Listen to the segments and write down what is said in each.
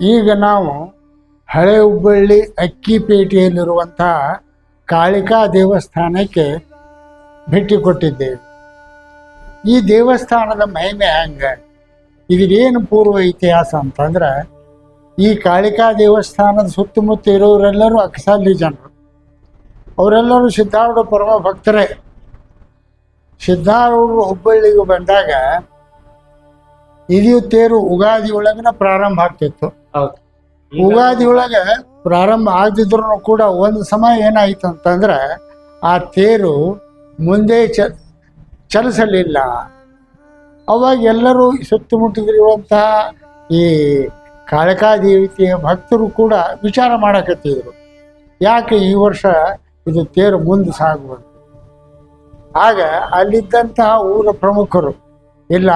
ಈಗ ನಾವು ಹಳೆ ಹುಬ್ಬಳ್ಳಿ ಅಕ್ಕಿಪೇಟೆಯಲ್ಲಿರುವಂತಹ ಕಾಳಿಕಾ ದೇವಸ್ಥಾನಕ್ಕೆ ಭೇಟಿ ಕೊಟ್ಟಿದ್ದೇವೆ. ಈ ದೇವಸ್ಥಾನದ ಮಹಿಮೆ ಹಂಗೆ? ಇದೇನು ಪೂರ್ವ ಇತಿಹಾಸ ಅಂತಂದ್ರೆ, ಈ ಕಾಳಿಕಾ ದೇವಸ್ಥಾನದ ಸುತ್ತಮುತ್ತ ಇರೋರೆಲ್ಲರೂ ಅಕ್ಸಾಲಿ ಜನರು. ಅವರೆಲ್ಲರೂ ಸಿದ್ಧಾರೂಢ ಪರಮ ಭಕ್ತರೇ ಸಿದ್ಧಾರೂಢರು ಹುಬ್ಬಳ್ಳಿಗೆ ಬಂದಾಗ ಇದು ತೇರು ಉಗಾದಿ ಒಳಗನ ಪ್ರಾರಂಭ ಆಗ್ತಿತ್ತು. ಹೌದು. ಉಗಾದಿ ಒಳಗ ಪ್ರಾರಂಭ ಆಗದಿದ್ರು ಕೂಡ ಒಂದು ಸಮಯ ಏನಾಯ್ತು ಅಂತಂದ್ರೆ ಆ ತೇರು ಮುಂದೆ ಚ ಚಲಿಸಲಿಲ್ಲ. ಅವಾಗ ಎಲ್ಲರೂ ಸುತ್ತಮುತ್ತಲಿರುವಂತಹ ಈ ಕಾಳಿಕಾ ದೇವತೆಯ ಭಕ್ತರು ಕೂಡ ವಿಚಾರ ಮಾಡಕತ್ತಿದ್ರು. ಯಾಕೆ ಈ ವರ್ಷ ಇದು ತೇರು ಮುಂದೆ ಸಾಗುವಂತ? ಆಗ ಅಲ್ಲಿದ್ದಂತಹ ಊರ ಪ್ರಮುಖರು ಇಲ್ಲ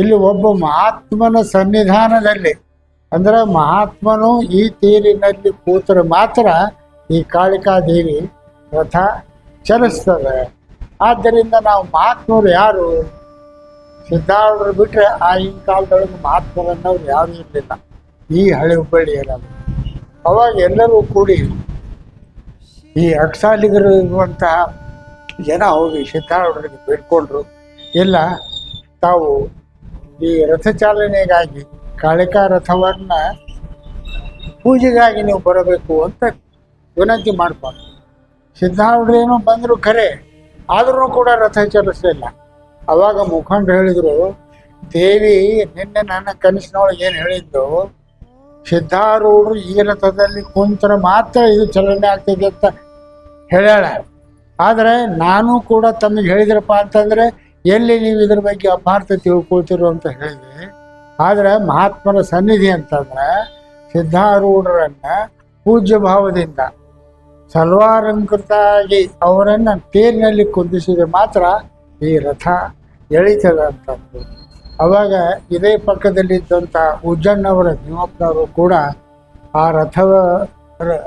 ಇಲ್ಲಿ ಒಬ್ಬ ಮಹಾತ್ಮನ ಸನ್ನಿಧಾನದಲ್ಲಿ, ಅಂದ್ರೆ ಮಹಾತ್ಮನು ಈ ತೀರಿನಲ್ಲಿ ಕೂತರೆ ಮಾತ್ರ ಈ ಕಾಳಿಕಾ ದೇವಿ ರಥ ಚಲಿಸ್ತದೆ. ಆದ್ದರಿಂದ ನಾವು ಮಹಾತ್ಮರು ಯಾರು? ಸಿದ್ಧಾರೂಢರು ಬಿಟ್ಟರೆ ಆಗಿನ ಕಾಲದೊಳಗೆ ಮಹಾತ್ಮರನ್ನವ್ರು ಯಾರೂ ಇರಲಿಲ್ಲ. ಈ ಹಳೆ ಹುಬ್ಬಳ್ಳಿಯಲ್ಲಿ ಅವಾಗ ಎಲ್ಲರೂ ಕೂಡಿ ಈ ಅಕ್ಸಾಲಿಗರು ಇರುವಂತಹ ಜನ ಹೋಗಿ ಸಿದ್ಧಾರೂಢರಿಗೆ ಬೇಡ್ಕೊಂಡ್ರು. ಇಲ್ಲ, ತಾವು ಈ ರಥ ಚಾಲನೆಗಾಗಿ ಕಾಳಿಕಾ ರಥವನ್ನ ಪೂಜೆಗಾಗಿ ನೀವು ಬರಬೇಕು ಅಂತ ವಿನಂತಿ ಮಾಡ್ಕೊಂಡು. ಸಿದ್ಧಾರೂಢರೇನೋ ಬಂದರು ಖರೆ ಆದ್ರೂ ಕೂಡ ರಥ ಚಲಿಸಲಿಲ್ಲ ಅವಾಗ ಮುಖಂಡ ಹೇಳಿದ್ರು, ದೇವಿ, ನಿನ್ನೆ ನನ್ನ ಕನಸಿನೊಳಗೆ ಏನು ಹೇಳಿದ್ದು? ಸಿದ್ಧಾರೂಢರು ಈ ರಥದಲ್ಲಿ ಕುಂತರ ಮಾತ್ರ ಇದು ಚಲನೆ ಆಗ್ತದೆ ಅಂತ ಹೇಳ್ಯಾಳ. ಆದರೆ ನಾನು ಕೂಡ ತಮಗೆ ಹೇಳಿದ್ರಪ್ಪ ಅಂತಂದರೆ ಎಲ್ಲಿ ನೀವು ಇದ್ರ ಬಗ್ಗೆ ಅಪಾರ್ಥ ತಿಳ್ಕೊಳ್ತಿರೋ ಅಂತ ಹೇಳಿದೆ ಆದರೆ ಮಹಾತ್ಮರ ಸನ್ನಿಧಿ ಅಂತಂದ್ರೆ ಸಿದ್ಧಾರೂಢರನ್ನ ಪೂಜ್ಯ ಭಾವದಿಂದ ಸಲ್ವಾರಂಕೃತಾಗಿ ಅವರನ್ನು ತೇರಿನಲ್ಲಿ ಕುಂದಿಸಿದ್ರೆ ಮಾತ್ರ ಈ ರಥ ಎಳಿತದ ಅಂತಂದು ಅವಾಗ ಇದೇ ಪಕ್ಕದಲ್ಲಿದ್ದಂಥ ಉಜ್ಜಣ್ಣವರ ಭೀಮಪ್ಪನವರು ಕೂಡ ಆ ರಥದ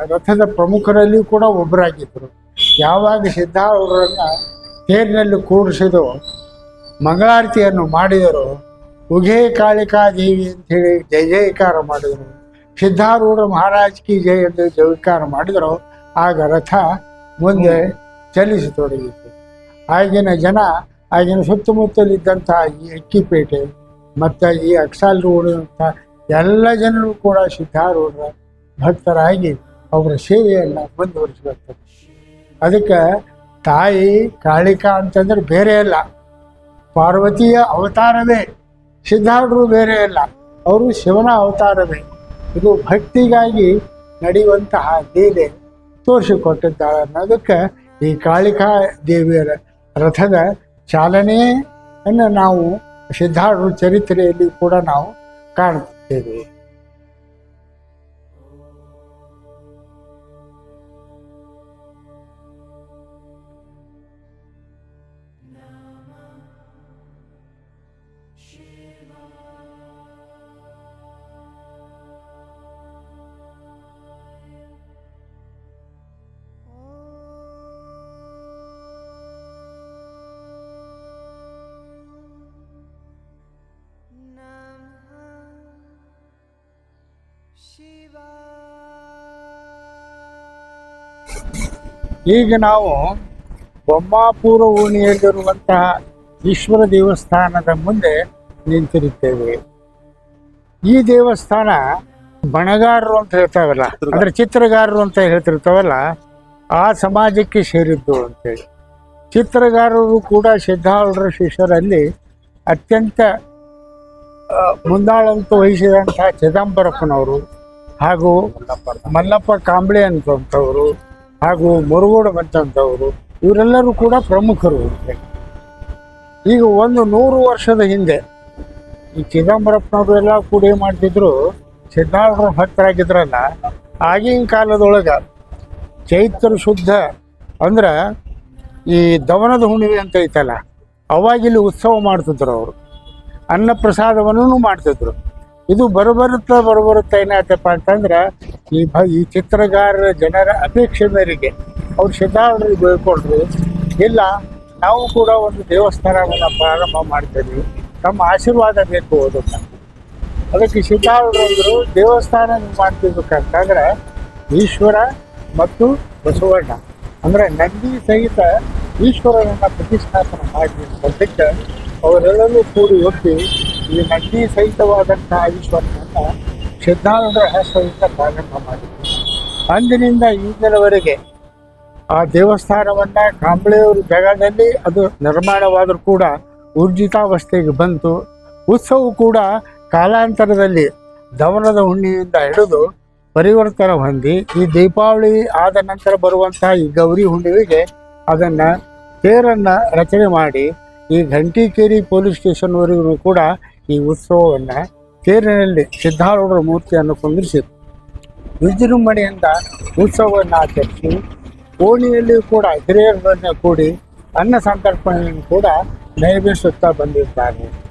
ರಥದ ಪ್ರಮುಖರಲ್ಲಿಯೂ ಕೂಡ ಒಬ್ಬರಾಗಿದ್ದರು ಯಾವಾಗ ಸಿದ್ಧಾರೂಢರನ್ನ ತೇರಿನಲ್ಲಿ ಕೂಡಿಸಿದು ಮಂಗಳಾರತಿಯನ್ನು ಮಾಡಿದರು. ಉಘೇ ಕಾಳಿಕಾ ದೇವಿ ಅಂತೇಳಿ ಜಯ ಜಯಕಾರ ಮಾಡಿದರು. ಸಿದ್ಧಾರೂಢ ಮಹಾರಾಜ್ ಕಿ ಜಯ ಎಂದು ಜಯಕಾರ ಮಾಡಿದರು. ಆಗ ರಥ ಮುಂದೆ ಚಲಿಸತೊಡಗಿತು ಆಗಿನ ಜನ, ಆಗಿನ ಸುತ್ತಮುತ್ತಲಿದ್ದಂಥ ಈ ಅಕ್ಕಿಪೇಟೆ, ಮತ್ತು ಈ ಅಕ್ಸಾಲ್ ರೋಡಿನಂಥ ಎಲ್ಲ ಜನರು ಕೂಡ ಸಿದ್ಧಾರೂಢರ ಭಕ್ತರಾಗಿ ಅವರ ಸೇವೆಯನ್ನು ಮುಂದುವರಿಸಬೇಕು ಅದಕ್ಕೆ ತಾಯಿ ಕಾಳಿಕಾ ಅಂತಂದ್ರೆ ಬೇರೆ ಅಲ್ಲ. ಪಾರ್ವತಿಯ ಅವತಾರವೇ. ಸಿದ್ಧಾರ್ಥರು ಬೇರೆ ಅಲ್ಲ. ಅವರು ಶಿವನ ಅವತಾರವೇ. ಇದು ಭಕ್ತಿಗಾಗಿ ನಡೆಯುವಂತಹ ಲೀಲೆ ತೋರಿಸಿಕೊಟ್ಟಿದ್ದಾಳೆ ಅನ್ನೋದಕ್ಕೆ ಈ ಕಾಳಿಕಾ ದೇವಿಯರ ರಥದ ಚಾಲನೆಯನ್ನು ನಾವು ಸಿದ್ಧಾರ್ಢ ಚರಿತ್ರೆಯಲ್ಲಿ ಕೂಡ ನಾವು ಕಾಣುತ್ತೇವೆ. ಈಗ ನಾವು ಬೊಮ್ಮಾಪುರ ಓಣಿಯಲ್ಲಿರುವಂತಹ ಈಶ್ವರ ದೇವಸ್ಥಾನದ ಮುಂದೆ ನಿಂತಿರುತ್ತೇವೆ. ಈ ದೇವಸ್ಥಾನ ಬಣಗಾರರು ಅಂತ ಹೇಳ್ತಾವಲ್ಲ ಅಂದ್ರೆ ಚಿತ್ರಗಾರರು ಅಂತ ಹೇಳ್ತಿರ್ತಾವಲ್ಲ ಆ ಸಮಾಜಕ್ಕೆ ಸೇರಿದ್ದು ಅಂತೇಳಿ. ಚಿತ್ರಗಾರರು ಕೂಡ ಸಿದ್ಧಾರೂಢರ ಶಿಷ್ಯರಲ್ಲಿ ಅತ್ಯಂತ ಮುಂದಾಳಂತ ವಹಿಸಿದಂತಹ ಚಿದಂಬರಪ್ಪನವರು ಹಾಗೂ ಮಲ್ಲಪ್ಪ ಕಾಂಬ್ಳೆ ಅಂತಂಥವ್ರು ಹಾಗೂ ಮುರುಗೋಡು ಬಂತವರು ಇವರೆಲ್ಲರೂ ಕೂಡ ಪ್ರಮುಖರು ಈಗ ಒಂದು ನೂರು ವರ್ಷದ ಹಿಂದೆ ಈ ಚಿದಂಬರಪ್ಪನವರು ಎಲ್ಲ ಕೂಡ ಮಾಡ್ತಿದ್ರು ಹತ್ತಿರ ಆಗಿದ್ರಲ್ಲ ಆಗಿನ ಕಾಲದೊಳಗೆ ಚೈತ್ರ ಶುದ್ಧ ಅಂದ್ರೆ ಈ ದವನದ ಹುಣ್ಣಿಮೆ ಅಂತ ಐತಲ್ಲ, ಅವಾಗಿಲ್ಲಿ ಉತ್ಸವ ಮಾಡ್ತಿದ್ರು ಅವರು. ಅನ್ನ ಪ್ರಸಾದವನ್ನು ಮಾಡ್ತಿದ್ರು. ಇದು ಬರಬರುತ್ತಾ ಬರಬರುತ್ತಾ ಏನಾಯ್ತಪ್ಪ ಅಂತಂದ್ರೆ ಈ ಭ, ಈ ಚಿತ್ರಗಾರರ ಜನರ ಅಪೇಕ್ಷೆ ಮೇರೆಗೆ ಅವ್ರು ಸಿದ್ಧಾರೂಢರಿಗೆ ಬೇಡ್ಕೊಂಡ್ರು ಇಲ್ಲ, ನಾವು ಕೂಡ ಒಂದು ದೇವಸ್ಥಾನವನ್ನು ಪ್ರಾರಂಭ ಮಾಡ್ತೀವಿ. ತಮ್ಮ ಆಶೀರ್ವಾದ ಬೇಕು ಅದಕ್ಕೆ ಅದಕ್ಕೆ ಸಿದ್ಧಾರೂಢರು ದೇವಸ್ಥಾನ ಮಾಡ್ತಿರ್ಬೇಕಂತಂದ್ರೆ ಈಶ್ವರ ಮತ್ತು ಬಸವಣ್ಣ. ಅಂದ್ರೆ ನಂದಿ ಸಹಿತ ಈಶ್ವರನನ್ನ ಪ್ರತಿಷ್ಠಾಪನೆ ಮಾಡಿ ಅದಕ್ಕೆ ಅವರೆಲ್ಲರೂ ಕೂಡಿ ಒಪ್ಪಿ ಈ ನಂದಿ ಸಹಿತವಾದಂತಹ ಈಶ್ವರನನ್ನ ಶ್ರದ್ಧಾನಂದ ಹೆಸರಿಂದ ಪ್ರಾರಂಭ ಮಾಡಿದ್ರು ಅಂದಿನಿಂದ ಈಗಿನವರೆಗೆ ಆ ದೇವಸ್ಥಾನವನ್ನ ಕಾಂಬಳೆಯವ್ರ ಜಾಗದಲ್ಲಿ ಅದು ನಿರ್ಮಾಣವಾದರೂ ಕೂಡ ಊರ್ಜಿತಾವಸ್ಥೆಗೆ ಬಂತು. ಉತ್ಸವ ಕೂಡ ಕಾಲಾಂತರದಲ್ಲಿ ದವನದ ಹುಣ್ಣಿಯಿಂದ ಹಿಡಿದು ಪರಿವರ್ತನೆ ಹೊಂದಿ, ಈ ದೀಪಾವಳಿ ಆದ ನಂತರ ಬರುವಂತಹ ಈ ಗೌರಿ ಹುಣ್ಣಿಮೆಗೆ ಅದನ್ನ ತೇರನ್ನು ರಚನೆ ಮಾಡಿ, ಈ ಘಂಟಿಕೇರಿ ಪೊಲೀಸ್ ಸ್ಟೇಷನ್ವರೆಗೂ ಕೂಡ ಈ ಉತ್ಸವವನ್ನು ತೇರಿನಲ್ಲಿ ಸಿದ್ಧಾರೂಢರ ಮೂರ್ತಿಯನ್ನು ಕುಂದಿರಿಸಿ ವಿಜೃಂಭಣೆಯಿಂದ ಉತ್ಸವವನ್ನು ಆಚರಿಸಿ ಓಣಿಯಲ್ಲಿಯೂ ಕೂಡ ಹಿರಿಯರನ್ನು ಕೂಡಿ ಅನ್ನ ಸಂತರ್ಪಣೆಯನ್ನು ಕೂಡ ನೆರವೇರಿಸುತ್ತಾ ಬಂದಿದ್ದಾರೆ.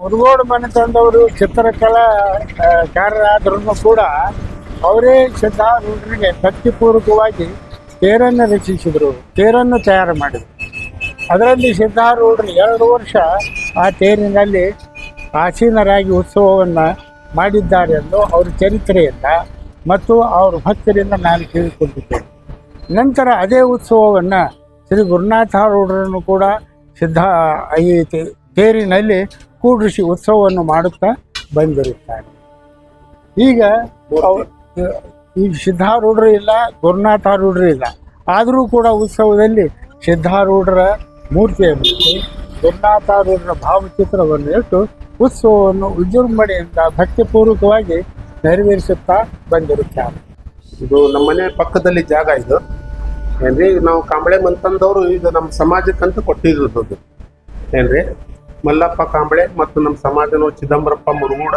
ಮುರುಗೋಡು ಮನೆ ತಂದವರು ಚಿತ್ರಕಲಾ ಆ, ಕೂಡ ಅವರೇ ಸಿದ್ಧಾರೂಢರಿಗೆ ಭಕ್ತಿಪೂರ್ವಕವಾಗಿ ತೇರನ್ನು ರಚಿಸಿದರು. ತೇರನ್ನು ತಯಾರು ಮಾಡಿದರು. ಅದರಲ್ಲಿ ಸಿದ್ಧಾರೂಢರು ಎರಡು ವರ್ಷ ಆ ತೇರಿನಲ್ಲಿ ಆಸೀನರಾಗಿ ಉತ್ಸವವನ್ನು ಮಾಡಿದ್ದಾರೆ ಎಂದು ಅವರ ಚರಿತ್ರೆಯಿಂದ ಮತ್ತು ಅವರ ಭಕ್ತರಿಂದ ನಾನು ತಿಳಿದುಕೊಂಡಿದ್ದೇನೆ ನಂತರ ಅದೇ ಉತ್ಸವವನ್ನು ಶ್ರೀ ಗುರುನಾಥಾರೂಢರನ್ನು ಕೂಡ ಸಿದ್ಧ ಈ ತೇರಿನಲ್ಲಿ ಕೂಡಿಸಿ ಉತ್ಸವವನ್ನು ಮಾಡುತ್ತಾ ಬಂದಿರುತ್ತಾರೆ. ಈಗ ಈ ಸಿದ್ಧಾರೂಢರು ಇಲ್ಲ ಗುರುನಾಥಾರೂಢರು ಇಲ್ಲ. ಆದರೂ ಕೂಡ ಉತ್ಸವದಲ್ಲಿ ಸಿದ್ಧಾರೂಢರ ಮೂರ್ತಿಯನ್ನು ಇಟ್ಟು ಗುರುನಾಥಾರೂಢರ ಭಾವಚಿತ್ರವನ್ನು ಇಟ್ಟು ಉತ್ಸವವನ್ನು ವಿಜೃಂಭಣೆಯಿಂದ ಭಕ್ತಿಪೂರ್ವಕವಾಗಿ ನೆರವೇರಿಸುತ್ತಾ ಬಂದಿರುತ್ತಾರೆ. ಇದು ನಮ್ಮ ಮನೆ ಪಕ್ಕದಲ್ಲಿ ಜಾಗ ಇದು. ಏನ್ರಿ, ನಾವು ಕಾಂಬಳೆ ಮಂತಂದವರು ಈಗ ನಮ್ಮ ಸಮಾಜಕ್ಕಂತ ಕೊಟ್ಟಿರೋದು ಅದು. ಏನ್ರಿ, ಮಲ್ಲಪ್ಪ ಕಾಂಬಳೆ ಮತ್ತು ನಮ್ಮ ಸಮಾಜನೋ ಚಿದಂಬರಪ್ಪ ಮುರುಗೂಡ.